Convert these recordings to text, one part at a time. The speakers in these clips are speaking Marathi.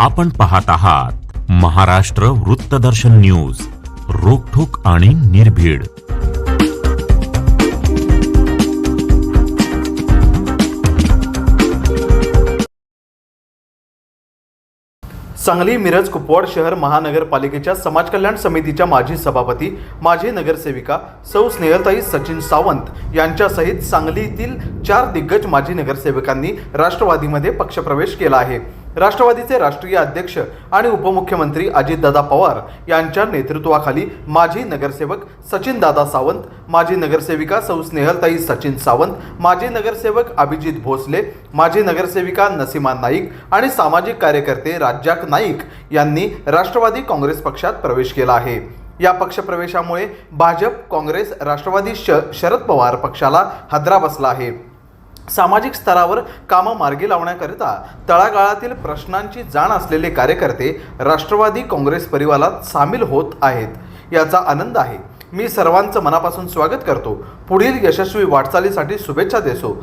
आपण पाहत आहात महाराष्ट्र वृत्तदर्शन न्यूज रोखोक आणि निर्भीड. सांगली मिरज कुपवाड शहर महानगरपालिकेच्या समाज कल्याण समितीच्या माजी सभापती माजी नगरसेविका सौ स्नेहलताई सचिन सावंत यांच्यासहित सांगलीतील चार दिग्गज माजी नगरसेवकांनी राष्ट्रवादीमध्ये पक्षप्रवेश केला आहे. राष्ट्रवादीचे राष्ट्रीय अध्यक्ष आणि उपमुख्यमंत्री अजितदादा पवार यांच्या नेतृत्वाखाली माजी नगरसेवक सचिनदादा सावंत माजी नगरसेविका सौ स्नेहलताई सचिन सावंत माजी नगरसेवक अभिजित भोसले माजी नगरसेविका नसीमा नाईक आणि सामाजिक कार्यकर्ते राज्याक नाईक यांनी राष्ट्रवादी काँग्रेस पक्षात प्रवेश केला आहे. या पक्षप्रवेशामुळे भाजप काँग्रेस राष्ट्रवादी श शरद पवार पक्षाला हादरा बसला आहे. सामाजिक स्तरावर कामं मार्गी लावण्याकरिता तळागाळातील प्रश्नांची जाण असलेले कार्यकर्ते राष्ट्रवादी काँग्रेस परिवारात सामील होत आहेत. याचा आनंद आहे. मी सर्वांचं मनापासून स्वागत करतो. पुढील यशस्वी वाटचालीसाठी शुभेच्छा देसो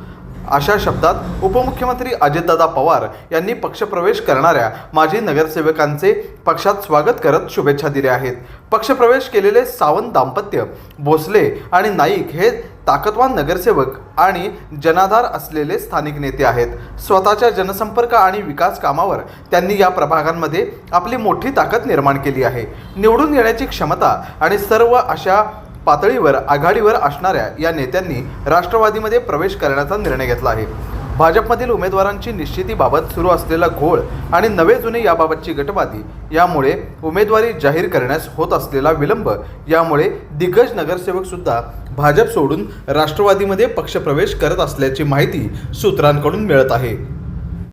अशा शब्दात उपमुख्यमंत्री अजितदादा पवार यांनी पक्षप्रवेश करणाऱ्या माजी नगरसेवकांचे पक्षात स्वागत करत शुभेच्छा दिल्या आहेत. पक्षप्रवेश केलेले सावंत दाम्पत्य भोसले आणि नाईक हे ताकदवान नगरसेवक आणि जनाधार असलेले स्थानिक नेते आहेत. स्वतःच्या जनसंपर्क आणि विकास कामावर त्यांनी या प्रभागांमध्ये आपली मोठी ताकद निर्माण केली आहे. निवडून येण्याची क्षमता आणि सर्व अशा पातळीवर आघाडीवर असणाऱ्या या नेत्यांनी राष्ट्रवादीमध्ये प्रवेश करण्याचा निर्णय घेतला आहे. भाजपमधील उमेदवारांची निश्चितीबाबत सुरू असलेला घोळ आणि नवे जुने याबाबतची गटबाजी यामुळे उमेदवारी जाहीर करण्यास होत असलेला विलंब यामुळे दिग्गज नगरसेवक सुद्धा भाजप सोडून राष्ट्रवादीमध्ये पक्षप्रवेश करत असल्याची माहिती सूत्रांकडून मिळत आहे.